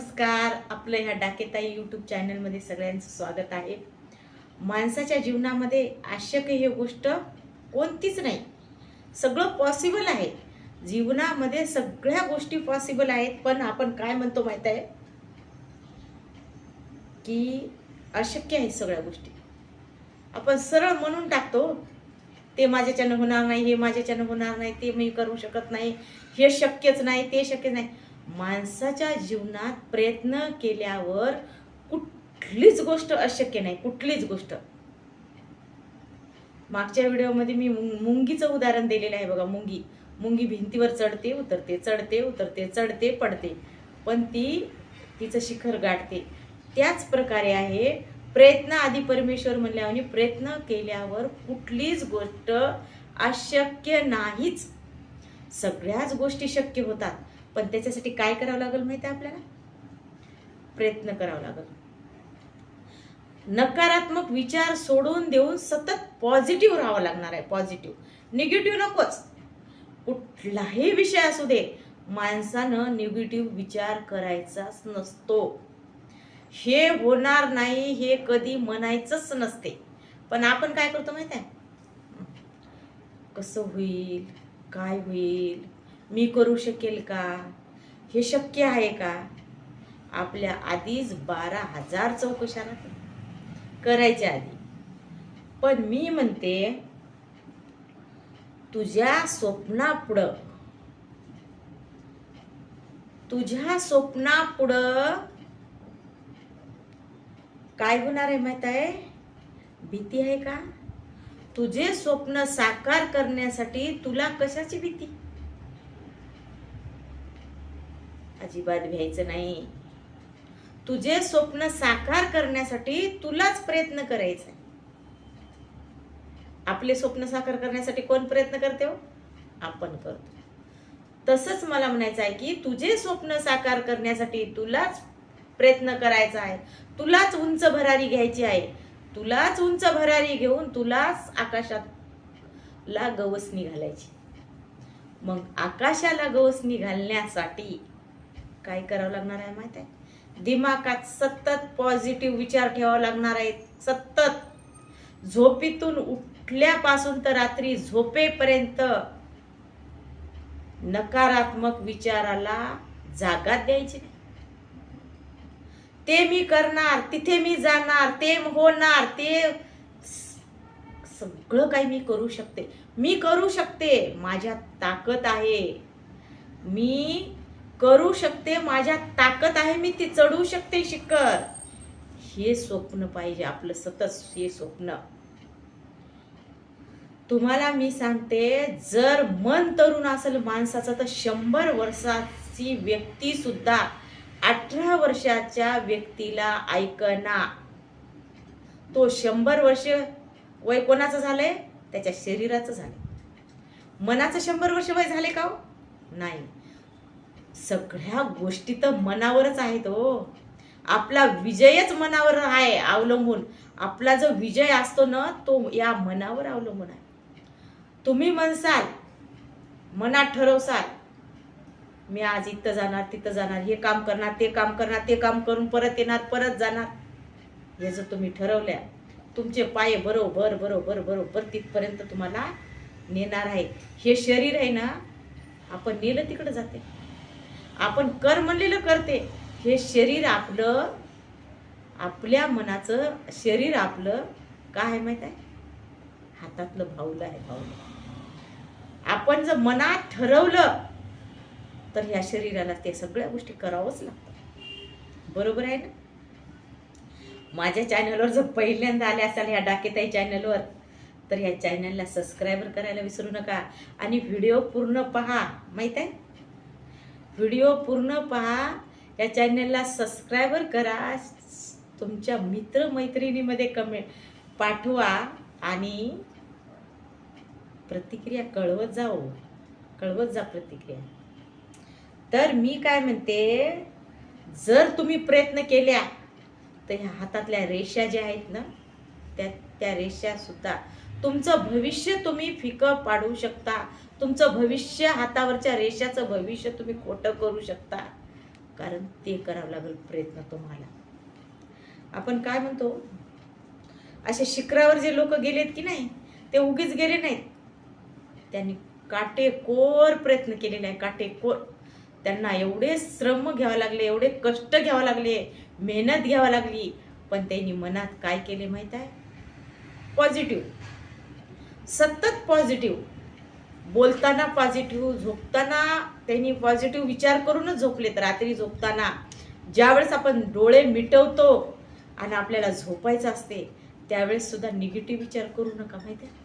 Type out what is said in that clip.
नमस्कार आपलं ह्या डाकेताई यूट्यूब चॅनलमध्ये सगळ्यांचं स्वागत आहे. माणसाच्या जीवनामध्ये अशक्य ही गोष्ट कोणतीच नाही. सगळं पॉसिबल आहे. जीवनामध्ये सगळ्या गोष्टी पॉसिबल आहेत पण आपण काय म्हणतो माहीत आहे? की अशक्य आहेत सगळ्या गोष्टी. आपण सरळ म्हणून टाकतो ते माझ्याच्यानं होणार नाही हे माझ्याच्यानं होणार नाही ते मी करू शकत नाही हे शक्यच नाही ते शक्य नाही. माणसाच्या जीवनात प्रयत्न केल्यावर कुठलीच गोष्ट अशक्य नाही कुठलीच गोष्ट. मागच्या व्हिडिओमध्ये मी मुंगीचं उदाहरण दिलेलं आहे बघा मुंगी. मुंगी भिंतीवर चढते उतरते चढते उतरते चढते पडते. पण ती तिचं शिखर गाठते. त्याच प्रकारे आहे प्रयत्न आधी परमेश्वर म्हणल्यावर प्रयत्न केल्यावर कुठलीच गोष्ट अशक्य नाहीच. सगळ्याच गोष्टी शक्य होतात. पण त्याच्यासाठी काय करावं लागेल माहिती आहे आपल्याला? प्रयत्न करावा लागेल. नकारात्मक विचार सोडून देऊन सतत पॉझिटिव्ह राहावं लागणार आहे पॉझिटिव्ह निगेटिव्ह नकोच. कुठलाही विषय असू दे माणसानं निगेटिव्ह विचार करायचाच नसतो. हे होणार नाही हे कधी म्हणायचंच नसते. पण आपण काय करतो माहिती आहे? कसं होईल? काय होईल? मी करू शकेल का? हे शक्य आहे का? आपल्या आधीच बारा हजार चौकशा करायच्या आधी. पण मी म्हणते तुझ्या स्वप्नापुढं तुझ्या स्वप्नापुढं काय होणार आहे माहीत आहे? भीती आहे का? तुझे स्वप्न साकार करण्यासाठी तुला कशाची भीती? अजिबात भ्यायचं नाही. तुझे स्वप्न साकार करण्यासाठी तुलाच प्रयत्न करायचा आपले स्वप्न साकार करण्यासाठी कोण प्रयत्न करते हो? आपण करतो. तसंच मला म्हणायचं आहे की तुझे स्वप्न साकार करण्यासाठी तुलाच प्रयत्न करायचा आहे. तुलाच उंच भरारी घ्यायची आहे. तुलाच उंच भरारी घेऊन तुलाच आकाशात ला गवसणी घालायची. मग आकाशाला गवसणी घालण्यासाठी काय करावं लागणार आहे माहीत आहे? दिमागात सतत पॉझिटिव्ह विचार ठेवावा लागणार आहेत. सतत. झोपीतून उठल्यापासून तर रात्री झोपेपर्यंत नकारात्मक विचाराला जागा द्यायची नाही. ते मी करणार तिथे मी जाणार ते होणार ते सगळं काही मी करू शकते. मी करू शकते. माझ्या ताकद आहे. मी करू शकते माझ्या ताकद आहे मी ती चढू शकते शिखर. हे स्वप्न पाहिजे आपलं सतत हे स्वप्न. तुम्हाला मी सांगते जर मन तरुण असेल माणसाचं तर शंभर वर्षाची व्यक्ती सुद्धा अठरा वर्षाच्या व्यक्तीला ऐकना. तो शंभर वर्ष वय कोणाचं झालंय? त्याच्या शरीराचं झालंय. मनाचं शंभर वर्ष वय झाले का हो? नाही. सगळ्या गोष्टी तर मनावरच आहेत हो. आपला विजयच मनावर आहे अवलंबून. आपला जो विजय असतो ना तो या मनावर अवलंबून आहे. तुम्ही म्हणसाल मनात ठरवसाल मी आज इथं जाणार तिथं जाणार हे काम करणार ते काम करणार ते काम करून परत येणार परत जाणार. हे जर तुम्ही ठरवल्या तुमचे पाय बरोबर बरोबर बरोबर तिथपर्यंत तुम्हाला नेणार आहे. हे शरीर आहे ना आपण नेलं तिकडं जाते. आपण कर म्हणलेलं करते. हे शरीर आपलं आपल्या मनाचं शरीर आपलं काय माहीत माहीत आहे? हातातलं भाऊलं आहे भाऊलं. आपण जर मनात ठरवलं तर ह्या शरीराला ते सगळ्या गोष्टी करावंच लागतात. बरोबर आहे ना? माझ्या चॅनलवर जर पहिल्यांदा आले असाल ह्या डाकेताई चॅनलवर तर ह्या चॅनलला सबस्क्राईबर करायला विसरू नका. आणि व्हिडिओ पूर्ण पहा माहीत आहे? व्हिडिओ पूर्ण पहा. या चॅनलला सबस्क्रायबर करा. तुमच्या मित्रमैत्रिणीमध्ये कमेंट पाठवा आणि प्रतिक्रिया कळवत जाओ. कळवत जा प्रतिक्रिया. तर मी काय म्हणते जर तुम्ही प्रयत्न केल्या तर ह्या हातातल्या रेषा ज्या आहेत ना त्या त्या रेषासुद्धा तुमचं भविष्य तुम्ही फिकं पाडू शकता. तुमचं भविष्य हातावरच्या रेषाचं भविष्य तुम्ही खोटं करू शकता. कारण ते करावं लागेल प्रयत्न तुम्हाला. आपण काय म्हणतो? असे शिखरावर जे लोक गेलेत की नाही ते उगीच गेले नाहीत. त्यांनी काटेकोर प्रयत्न केलेले आहे काटेकोर. त्यांना एवढे श्रम घ्यावे लागले एवढे कष्ट घ्यावे लागले मेहनत घ्यावी लागली पण त्यांनी मनात काय केले माहीत आहे? पॉझिटिव्ह सतत पॉझिटिव्ह बोलताना पॉझिटिव्ह झोपताना त्यांनी पॉझिटिव्ह विचार करूनच झोपलेत रात्री झोपताना. ज्यावेळेस आपण डोळे मिटवतो आणि आपल्याला झोपायचं असते त्यावेळेस सुद्धा निगेटिव्ह विचार करू नका माहिती आहे?